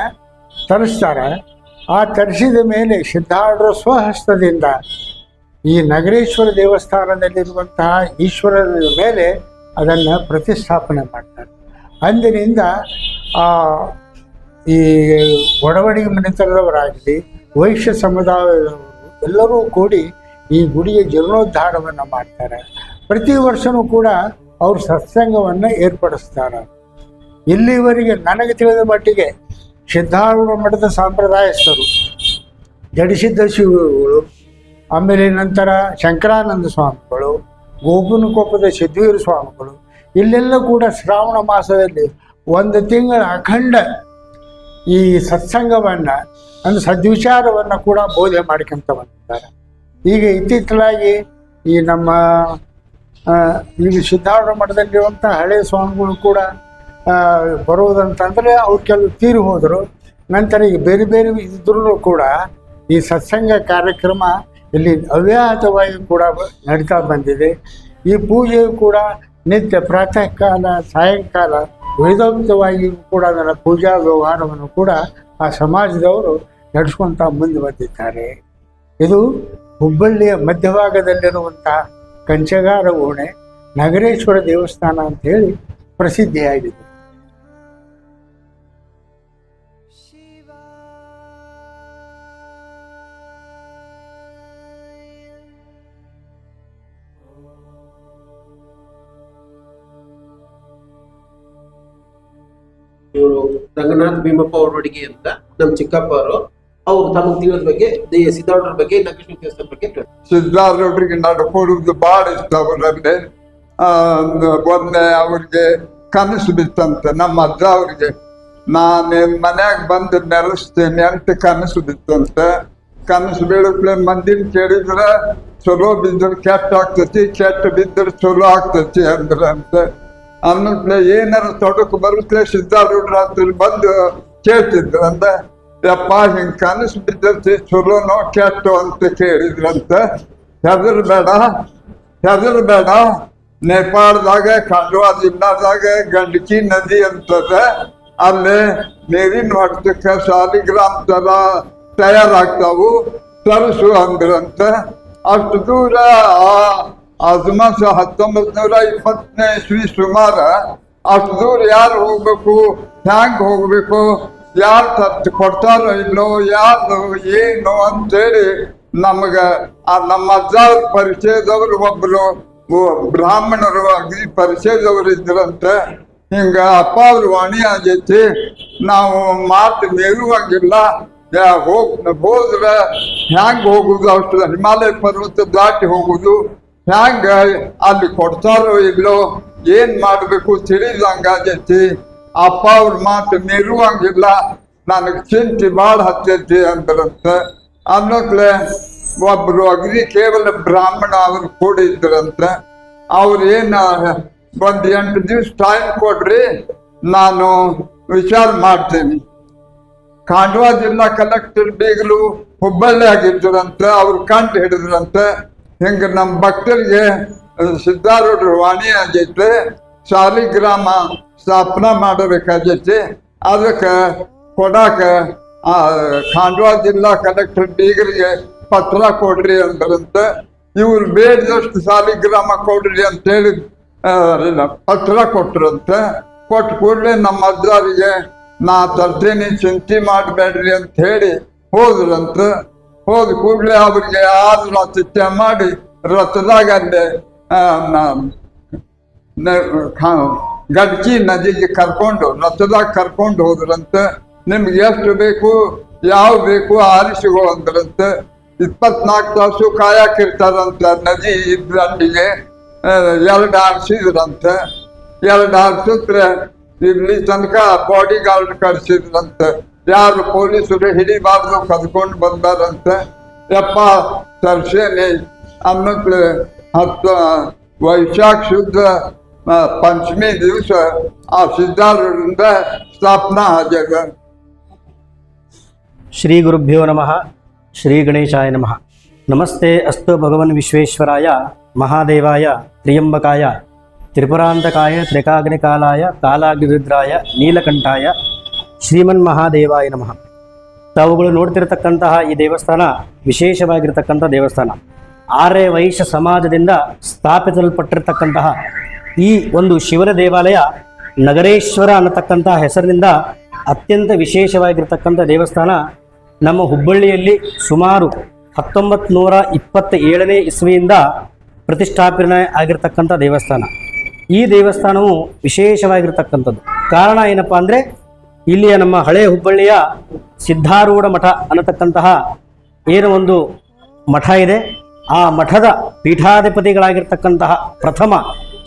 ತರಿಸ್ತಾರೆ. ಆ ತರಿಸಿದ ಮೇಲೆ ಸಿದ್ಧಾರ್ಢ ಸ್ವಹಸ್ತದಿಂದ ಈ ನಗರೇಶ್ವರ ದೇವಸ್ಥಾನದಲ್ಲಿರುವಂತಹ ಈಶ್ವರನ ಮೇಲೆ ಅದನ್ನು ಪ್ರತಿಷ್ಠಾಪನೆ ಮಾಡ್ತಾರೆ. ಅಂದಿನಿಂದ ಆ ಈ ಒಡವಡಿಗೆ ಮನೆತನದವರಾಗಲಿ ವೈಶ್ಯ ಸಮುದಾಯದವರು ಎಲ್ಲರೂ ಕೂಡಿ ಈ ಗುಡಿಯ ಜೀರ್ಣೋದ್ಧಾರವನ್ನು ಮಾಡ್ತಾರೆ. ಪ್ರತಿ ವರ್ಷವೂ ಕೂಡ ಅವರು ಸತ್ಸಂಗವನ್ನು ಏರ್ಪಡಿಸ್ತಾರೆ. ಇಲ್ಲಿವರೆಗೆ ನನಗೆ ತಿಳಿದ ಮಟ್ಟಿಗೆ ಸಿದ್ಧಾರೂಢ ಮಠದ ಸಂಪ್ರದಾಯಸ್ಥರು ಜಡಿಸಿದ್ದ ಶಿವಗಳು ಆಮೇಲೆ ನಂತರ ಶಂಕರಾನಂದ ಸ್ವಾಮಿಗಳು ಗೋಪನಕೊಪ್ಪದ ಸಿದ್ಧವೀರ ಸ್ವಾಮಿಗಳು, ಇಲ್ಲೆಲ್ಲ ಕೂಡ ಶ್ರಾವಣ ಮಾಸದಲ್ಲಿ ಒಂದು ತಿಂಗಳ ಅಖಂಡ ಈ ಸತ್ಸಂಗವನ್ನು ಅಂದ್ರೆ ಸದ್ವಿಚಾರವನ್ನು ಕೂಡ ಬೋಧೆ ಮಾಡ್ಕೊಂತ ಬಂದಿದ್ದಾರೆ ಈಗ ಇತ್ತೀಚಲಾಗಿ ಈ ನಮ್ಮ ಈಗ ಸಿದ್ಧಾರೂಢ ಮಠದಲ್ಲಿರುವಂಥ ಹಳೆ ಸ್ವಾಮಿಗಳು ಕೂಡ ಬರುವುದಂತಂದರೆ ಅವ್ರು ಕೆಲವು ತೀರಿ ಹೋದರು. ನಂತರ ಈಗ ಬೇರೆ ಬೇರೆ ಇದ್ರೂ ಕೂಡ ಈ ಸತ್ಸಂಗ ಕಾರ್ಯಕ್ರಮ ಇಲ್ಲಿ ಅವ್ಯಾಹತವಾಗಿ ಕೂಡ ನಡೀತಾ ಬಂದಿದೆ. ಈ ಪೂಜೆಯು ಕೂಡ ನಿತ್ಯ ಪ್ರಾತಃ ಕಾಲ ಸಾಯಂಕಾಲ, ವೇದೋಕ್ತವಾಗಿ ಕೂಡ ಅದರ ಪೂಜಾ ವ್ಯವಹಾರವನ್ನು ಕೂಡ ಆ ಸಮಾಜದವರು ನಡೆಸ್ಕೊತ ಮುಂದೆ ಬಂದಿದ್ದಾರೆ. ಇದು ಹುಬ್ಬಳ್ಳಿಯ ಮಧ್ಯಭಾಗದಲ್ಲಿರುವಂಥ ಕಂಚಗಾರ ಓಣೆ ನಗರೇಶ್ವರ ದೇವಸ್ಥಾನ ಅಂತ ಹೇಳಿ ಪ್ರಸಿದ್ಧಿಯಾಗಿದೆ. ಇವರು ರಂಗನಾಥ್ ಭೀಮಪ್ಪ ಅವರೊಡಿಗೆ ಅಂತ, ನಮ್ಮ ಚಿಕ್ಕಪ್ಪ ಅವರು. ಅವರು ತಿಳಿದ ಬಗ್ಗೆ ಸಿದ್ಧಾರೂಢರ ಬಗ್ಗೆ, ಲಕ್ಷ್ಮೀ ದೇವಸ್ಥಾನ ಬಗ್ಗೆ ಭಾಳ ಇಷ್ಟ ಅವರಲ್ಲಿ ಮೊನ್ನೆ ಅವ್ರಿಗೆ ಕನಸು ಬಿತ್ತಂತೆ, ನಮ್ಮ ಅಜ್ಜ ಅವ್ರಿಗೆ. ನಾನು ಮನ್ಯಾಗ ಬಂದು ನೆಲೆಸ್ತೇನೆ ಅಂತ ಕನಸು ಬಿತ್ತಂತೆ. ಕನಸು ಬೀಳಕ್ಲೆ ಮಂದಿನ ಕೇಳಿದ್ರೆ, ಚಲೋ ಬಿದ್ದರೆ ಕೆಟ್ಟ ಆಗ್ತೈತಿ, ಕೆಟ್ಟ ಬಿದ್ದರೆ ಚಲೋ ಆಗ್ತೈತಿ ಅಂತ. ಅನ್ನೋದ್ಲೆ ಏನಾರ ತೊಡಕು ಬರುತ್ತೆ ಸಿದ್ಧಾರೂಢರ ಬಂದು ಬಂದು ಕೇಳ್ತಿದ್ರಂತೆ ಯಪ್ಪ ಹಿಂಗೆ ಕನಸು ಬಿದ್ದೈತಿ ಚಲೋನೋ ಕೆಟ್ಟು ಅಂತ ಕೇಳಿದ್ರಂತೆ ಹೆದರ್ಬೇಡ ಹೆದರ್ಬೇಡ ನೇಪಾಳದಾಗ ಖಂಡವಾ ಜಿಲ್ಲಾದಾಗ ಗಂಡಕಿ ನದಿ ಅಂತದ ಅಲ್ಲಿ ನೀರಿನ ಹೊಟ್ಟಕ್ಕೆ ಸಾಲಿಗ್ರಾಮ್ ತರ ತಯಾರಾಗ್ತಾವು ತರಿಸು ಅಂದ್ರಂತ ಅಷ್ಟು ದೂರ ಆ ಹತ್ತೊಂಬತ್ತು ಹತ್ತೊಂಬತ್ ನೂರ ಇಪ್ಪತ್ತನೇ ಇಸ್ವಿ ಸುಮಾರ ಅಷ್ಟು ದೂರ ಯಾರು ಹೋಗ್ಬೇಕು ಹ್ಯಾಂಗ್ ಹೋಗ್ಬೇಕು ಯಾರು ತತ್ತು ಕೊಡ್ತಾರೋ ಇಲ್ಲೋ ಯಾರು ಏನು ಅಂತೇಳಿ ನಮಗ, ಆ ನಮ್ಮ ಅಜ್ಜ ಪರಿಚಯದವ್ರು ಒಬ್ರು ಬ್ರಾಹ್ಮಣರು ಅಗ್ರಿ ಪರಿಚಯದವ್ರು ಇದ್ರಂತೆ, ಹಿಂಗ ಅಪ್ಪ ಅವ್ರ ವಾಣಿ ಆಗೈತಿ. ನಾವು ಮಾತು ಮೇಲುವಂಗಿಲ್ಲ. ಹೋಗ್, ಹೋದ್ರೆ ಹ್ಯಾಂಗ್ ಹೋಗುದು? ಅಷ್ಟು ಹಿಮಾಲಯ ಪರ್ವತ ದಾಟಿ ಹೋಗುದು. ಹ್ಯಾಂಗ ಅಲ್ಲಿ ಕೊಡ್ತಾರೋ ಇಲ್ಲೋ, ಏನ್ ಮಾಡ್ಬೇಕು ತಿಳಿದಂಗಾಗೈತಿ ಅಪ್ಪ ಅವ್ರ ಮಾತು ಮೀರುವಂಗಿಲ್ಲ ನನಗೆ ಚಿಂತೆ ಭಾಳ ಹತ್ತೈತಿ ಅಂದ್ರಂತೆ ಅನ್ನೋಕ್ಲೆ ಒಬ್ರು ಅಗ್ರಿ ಕೇವಲ ಬ್ರಾಹ್ಮಣ ಅವರು ಕೂಡಿದ್ರಂತೆ. ಅವ್ರು ಏನ ಒಂದ್ ಎಂಟು ದಿವ್ಸ ಟೈಮ್ ಕೊಡ್ರಿ, ನಾನು ವಿಚಾರ ಮಾಡ್ತೇನೆ. ಖಾಂಡ್ವಾ ಜಿಲ್ಲಾ ಕಲೆಕ್ಟರ್ ಬೀಗಲು ಹುಬ್ಬಳ್ಳಿ ಆಗಿದ್ರಂತೆ, ಅವ್ರು ಕಂಡು ಹಿಡಿದ್ರಂತೆ. ಹಿಂಗ ನಮ್ಮ ಭಕ್ತರಿಗೆ, ಸಿದ್ಧಾರೂಢ ವಾಣಿ ಆಗೈತೆ, ಶಾಲಿಗ್ರಾಮ ಸ್ಥಾಪನಾ ಮಾಡಬೇಕಾಗೈತಿ ಅದಕ್ಕೆ ಕೊಡಾಕ ಖಾಂಡ್ವಾ ಜಿಲ್ಲಾ ಕಲೆಕ್ಟರ್ ಬೀಗರಿಗೆ ಪತ್ರ ಕೊಡ್ರಿ ಅಂದ್ರಂತ. ಇವ್ರು ಬೇಡದಷ್ಟು ಸಾಲಿಗ್ರಾಮ ಕೊಡ್ರಿ ಅಂತ ಹೇಳಿ ಆ, ಇಲ್ಲ, ಪತ್ರ ಕೊಟ್ರಂತ. ಕೊಟ್ಟು ಕೂಡಲೇ ನಮ್ಮ ಅಜ್ಜಾರಿಗೆ ನಾ ತರ್ತೇನೆ ಚಿಂತೆ ಮಾಡಬೇಡ್ರಿ ಅಂತ ಹೇಳಿ ಹೋದ್ರಂತ. ಹೋದ ಕೂಡಲೇ ಅವ್ರಿಗೆ ಆರು ರಥ ಮಾಡಿ ರಥದಾಗ ಅಲ್ಲೇ ಗಡ್ಕಿ ನದಿಗೆ ಕರ್ಕೊಂಡು ನತ್ತದಾಗ ಕರ್ಕೊಂಡು ಹೋದ್ರಂತ, ನಿಮ್ಗೆ ಎಷ್ಟು ಬೇಕು, ಯಾವ ಬೇಕು ಆರಿಸಿಗಳು ಅಂದ್ರಂತ. ಇಪ್ಪತ್ನಾಲ್ಕು ತಾಸು ಕಾಯಕಿರ್ತಾರಂತ, ನದಿ ದಂಡಿಗೆ ಎರಡು ಆರಿಸಿದ್ರಂತ. ಎರಡು ಆರಿಸಿದ್ರೆ ಇಲ್ಲಿ ತನಕ ಬಾಡಿ ಗಾರ್ಡ್ ಕಳಿಸಿದ್ರಂತ ಯಾರು ಪೊಲೀಸರು ಹಿಡಿಬಾರ್ದು ಕದ್ಕೊಂಡು ಬಂದಾರಂತ. ಯಪ್ಪ, ತರ್ಸೇನೆ ಅನ್ನೋದು ಹತ್ತು, ವೈಶಾಖ ಶುದ್ಧ ಪಂಚಮಿ ದಿವಸ ಆ ಸಿದ್ಧಾರೂಢರಿಂದ ಸ್ಥಾಪನಾ ಆಗ್ಯದ ಶ್ರೀ ಗುರುಭ್ಯೋ ನಮಃ, ಶ್ರೀ ಗಣೇಶಾಯ ನಮಃ. ನಮಸ್ತೆ ಅಸ್ತು ಭಗವನ್ ವಿಶ್ವೇಶ್ವರಾಯ, ಮಹಾದೇವಾಯ, ತ್ರಿಯಂಬಕಾಯ, ತ್ರಿಪುರಾಂತಕಾಯ, ತ್ರಿಕಾಗ್ನಿಕಾಲಾಯ, ಕಾಲಾಗ್ನಿರುದ್ರಾಯ, ನೀಲಕಂಠಾಯ, ಶ್ರೀಮನ್ ಮಹಾದೇವಾಯ ನಮಃ. ತಾವುಗಳು ನೋಡ್ತಿರತಕ್ಕಂತಹ ಈ ದೇವಸ್ಥಾನ ವಿಶೇಷವಾಗಿರತಕ್ಕಂಥ ದೇವಸ್ಥಾನ. ಆರ್ಯ ವೈಶ್ಯ ಸಮಾಜದಿಂದ ಸ್ಥಾಪಿಸಲ್ಪಟ್ಟಿರ್ತಕ್ಕಂತಹ ಈ ಒಂದು ಶಿವನ ದೇವಾಲಯ ನಗರೇಶ್ವರ ಅನ್ನತಕ್ಕಂಥ ಹೆಸರಿನಿಂದ ಅತ್ಯಂತ ವಿಶೇಷವಾಗಿರ್ತಕ್ಕಂಥ ದೇವಸ್ಥಾನ. ನಮ್ಮ ಹುಬ್ಬಳ್ಳಿಯಲ್ಲಿ ಸುಮಾರು ಹತ್ತೊಂಬತ್ತು ನೂರ ಇಪ್ಪತ್ತ ಏಳನೇ ಇಸ್ವಿಯಿಂದ ಪ್ರತಿಷ್ಠಾಪನೆ ಆಗಿರ್ತಕ್ಕಂಥ ದೇವಸ್ಥಾನ. ಈ ದೇವಸ್ಥಾನವು ವಿಶೇಷವಾಗಿರ್ತಕ್ಕಂಥದ್ದು. ಕಾರಣ ಏನಪ್ಪ ಅಂದರೆ, ಇಲ್ಲಿಯ ನಮ್ಮ ಹಳೆ ಹುಬ್ಬಳ್ಳಿಯ ಸಿದ್ಧಾರೂಢ ಮಠ ಅನ್ನತಕ್ಕಂತಹ ಏನು ಒಂದು ಮಠ ಇದೆ. ಆ ಮಠದ ಪೀಠಾಧಿಪತಿಗಳಾಗಿರ್ತಕ್ಕಂತಹ ಪ್ರಥಮ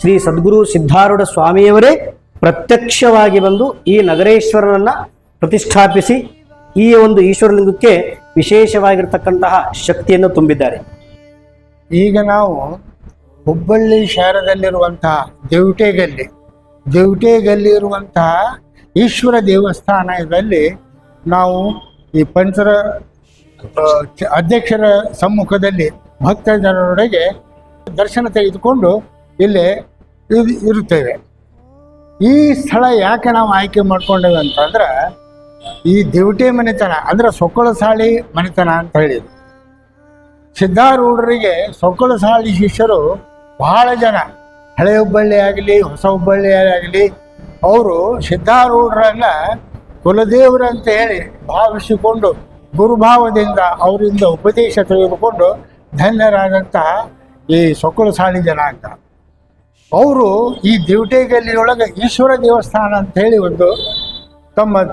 ಶ್ರೀ ಸದ್ಗುರು ಸಿದ್ಧಾರೂಢ ಸ್ವಾಮಿಯವರೇ ಪ್ರತ್ಯಕ್ಷವಾಗಿ ಬಂದು ಈ ನಗರೇಶ್ವರನನ್ನ ಪ್ರತಿಷ್ಠಾಪಿಸಿ ಈ ಒಂದು ಈಶ್ವರಲಿಂಗಕ್ಕೆ ವಿಶೇಷವಾಗಿರ್ತಕ್ಕಂತಹ ಶಕ್ತಿಯನ್ನು ತುಂಬಿದ್ದಾರೆ. ಈಗ ನಾವು ಹುಬ್ಬಳ್ಳಿ ಶಹರದಲ್ಲಿರುವಂತಹ ದೇವಟೆಗಲ್ಲಿ ದೇವಟೆಗಲ್ಲಿ ಇರುವಂತಹ ಈಶ್ವರ ದೇವಸ್ಥಾನದಲ್ಲಿ ನಾವು ಈ ಪಂಚರ ಅಧ್ಯಕ್ಷರ ಸಮ್ಮುಖದಲ್ಲಿ ಭಕ್ತ ಜನರೊಡೆಗೆ ದರ್ಶನ ತೆಗೆದುಕೊಂಡು ಇಲ್ಲಿ ಇರ್- ಇರುತ್ತೇವೆ. ಈ ಸ್ಥಳ ಯಾಕೆ ನಾವು ಆಯ್ಕೆ ಮಾಡ್ಕೊಂಡೇವೆ ಅಂತಂದ್ರೆ, ಈ ದೇವಟಿ ಮನೆತನ, ಅಂದ್ರೆ ಸೊಕ್ಕಳ ಸಾಳಿ ಮನೆತನ ಅಂತ ಹೇಳಿದ್ರು. ಸಿದ್ಧಾರೂಢರಿಗೆ ಸೊಕ್ಕಳ ಸಾಳಿ ಶಿಷ್ಯರು ಬಹಳ ಜನ. ಹಳೆ ಹುಬ್ಬಳ್ಳಿ ಆಗಲಿ, ಹೊಸ ಹುಬ್ಬಳ್ಳಿ ಆಗಲಿ, ಅವರು ಸಿದ್ಧಾರೂಢರನ್ನ ಕುಲದೇವರಂತ ಹೇಳಿ ಭಾವಿಸಿಕೊಂಡು, ಗುರುಭಾವದಿಂದ ಅವರಿಂದ ಉಪದೇಶ ತೆಗೆದುಕೊಂಡು ಧನ್ಯರಾದಂತಹ ಈ ಸೊಕ್ಕಳ ಸಾಳಿ ಜನಾಂಗ ಅವರು ಈ ದಿವಟೆಗಲ್ಲಿಯೊಳಗೆ ಈಶ್ವರ ದೇವಸ್ಥಾನ ಅಂತ ಹೇಳಿ ಒಂದು ತಮ್ಮ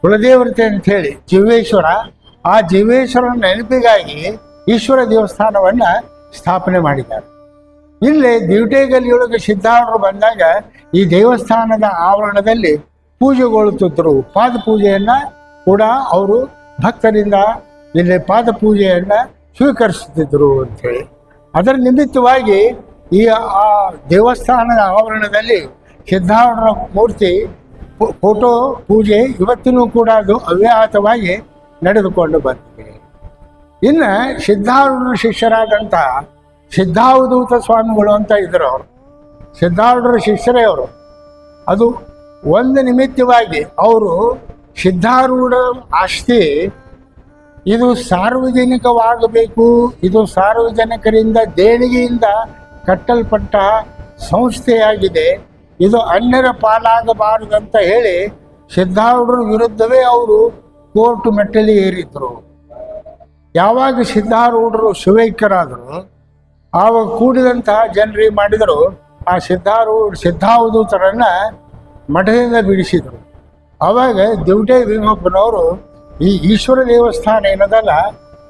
ಕುಲದೇವತೆ ಅಂತ ಹೇಳಿ ಜೀವೇಶ್ವರ, ಆ ಜೀವೇಶ್ವರನ ನೆನಪಿಗಾಗಿ ಈಶ್ವರ ದೇವಸ್ಥಾನವನ್ನು ಸ್ಥಾಪನೆ ಮಾಡಿದ್ದಾರೆ. ಇಲ್ಲಿ ದಿವಟೇಗಲ್ಲಿಯೊಳಗೆ ಸಿದ್ಧಾರರು ಬಂದಾಗ ಈ ದೇವಸ್ಥಾನದ ಆವರಣದಲ್ಲಿ ಪೂಜೆಗೊಳ್ಳುತ್ತಿದ್ದರು. ಪಾದ ಪೂಜೆಯನ್ನು ಕೂಡ ಅವರು ಭಕ್ತರಿಂದ ಇಲ್ಲಿ ಪಾದ ಪೂಜೆಯನ್ನು ಸ್ವೀಕರಿಸುತ್ತಿದ್ದರು ಅಂತೇಳಿ ಅದರ ನಿಮಿತ್ತವಾಗಿ ಈ ಆ ದೇವಸ್ಥಾನದ ಆವರಣದಲ್ಲಿ ಸಿದ್ಧಾರೂಢರ ಮೂರ್ತಿ ಫೋಟೋ ಪೂಜೆ ಇವತ್ತಿನೂ ಕೂಡ ಅದು ಅವ್ಯಾಹತವಾಗಿ ನಡೆದುಕೊಂಡು ಬಂದಿದೆ. ಇನ್ನು ಸಿದ್ಧಾರೂಢರ ಶಿಷ್ಯರಾದಂಥ ಸಿದ್ಧಾವಧೂತ ಸ್ವಾಮಿಗಳು ಅಂತ ಇದ್ದರು. ಅವರು ಸಿದ್ಧಾರೂಢರ ಶಿಷ್ಯರೇ ಅವರು. ಅದು ಒಂದು ನಿಮಿತ್ತವಾಗಿ ಅವರು ಸಿದ್ಧಾರೂಢ ಆಸ್ತಿ, ಇದು ಸಾರ್ವಜನಿಕವಾಗಬೇಕು, ಇದು ಸಾರ್ವಜನಿಕರಿಂದ ದೇಣಿಗೆಯಿಂದ ಕಟ್ಟಲ್ಪಟ್ಟ ಸಂಸ್ಥೆಯಾಗಿದೆ. ಇದು ಅನ್ಯರ ಅಂತ ಹೇಳಿ ಸಿದ್ಧಾರೂಢರ ವಿರುದ್ಧವೇ ಅವರು ಕೋರ್ಟ್ ಮೆಟ್ಟಲಿ ಏರಿದ್ರು. ಯಾವಾಗ ಸಿದ್ಧಾರೂಢರು ಶಿವೈಕ್ಯರಾದರು ಆವಾಗ ಕೂಡಿದಂತಹ ಜನರಿಗೆ ಮಾಡಿದರು, ಆ ಸಿದ್ಧಾರೂಢ ಸಿದ್ಧಾವಧೂತರನ್ನ ಮಠದಿಂದ ಬಿಡಿಸಿದರು. ಆವಾಗ ದಿವಟೆ ಭೀಮಪ್ಪನವರು ಈ ಈಶ್ವರ ದೇವಸ್ಥಾನ ಏನದಲ್ಲ,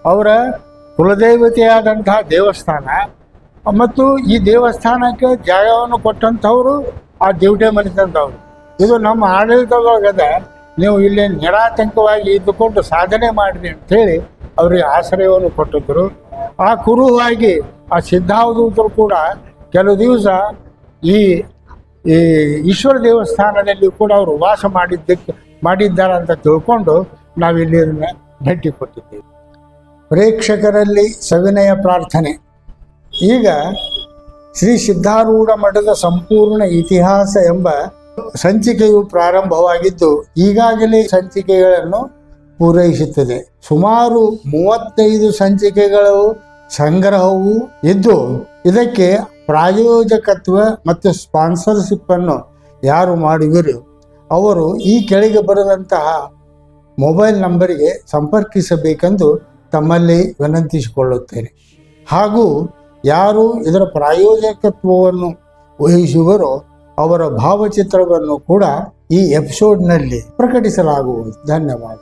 ಅವರ ಕುಲದೇವತೆಯಾದಂತಹ ದೇವಸ್ಥಾನ ಮತ್ತು ಈ ದೇವಸ್ಥಾನಕ್ಕೆ ಜಾಗವನ್ನು ಕೊಟ್ಟಂಥವ್ರು ಆ ದೇವಟೆ ಮನೆತಂಥವ್ರು ಇದು ನಮ್ಮ ಆಡಳಿತದೊಳಗದ ನೀವು ಇಲ್ಲಿ ನಿರಾತಂಕವಾಗಿ ಇದ್ದುಕೊಂಡು ಸಾಧನೆ ಮಾಡಿರಿ ಅಂತೇಳಿ ಅವರಿಗೆ ಆಶ್ರಯವನ್ನು ಕೊಟ್ಟಿದ್ದರು ಆ ಕುರುವಾಗಿ ಆ ಸಿದ್ಧಾವಧೂತರು ಕೂಡ ಕೆಲವು ದಿವಸ ಈ ಈ ಈಶ್ವರ ದೇವಸ್ಥಾನದಲ್ಲಿ ಕೂಡ ಅವರು ವಾಸ ಮಾಡಿದ್ದಕ್ಕೆ, ಮಾಡಿದ್ದಾರೆ ಅಂತ ತಿಳ್ಕೊಂಡು ನಾವಿಲ್ಲಿ ಭೇಟಿ ಕೊಟ್ಟಿದ್ದೇವೆ. ಪ್ರೇಕ್ಷಕರಲ್ಲಿ ಸವಿನಯ ಪ್ರಾರ್ಥನೆ. ಈಗ ಶ್ರೀ ಸಿದ್ಧಾರೂಢ ಮಠದ ಸಂಪೂರ್ಣ ಇತಿಹಾಸ ಎಂಬ ಸಂಚಿಕೆಯು ಪ್ರಾರಂಭವಾಗಿದ್ದು ಈಗಾಗಲೇ ಸಂಚಿಕೆಗಳನ್ನು ಪೂರೈಸುತ್ತದೆ. ಸುಮಾರು ಮೂವತ್ತೈದು ಸಂಚಿಕೆಗಳು ಸಂಗ್ರಹವು ಇದ್ದು ಇದಕ್ಕೆ ಪ್ರಾಯೋಜಕತ್ವ ಮತ್ತು ಸ್ಪಾನ್ಸರ್ಶಿಪ್ ಅನ್ನು ಯಾರು ಮಾಡಿದರು ಅವರು ಈ ಕೆಳಗೆ ಬರೆದಂತಹ ಮೊಬೈಲ್ ನಂಬರಿಗೆ ಸಂಪರ್ಕಿಸಬೇಕೆಂದು ತಮ್ಮಲ್ಲಿ ವಿನಂತಿಸಿಕೊಳ್ಳುತ್ತೇನೆ. ಹಾಗೂ ಯಾರು ಇದರ ಪ್ರಾಯೋಜಕತ್ವವನ್ನು ವಹಿಸುವರೋ ಅವರ ಭಾವಚಿತ್ರವನ್ನು ಕೂಡ ಈ ಎಪಿಸೋಡ್ನಲ್ಲಿ ಪ್ರಕಟಿಸಲಾಗುವುದು. ಧನ್ಯವಾದ.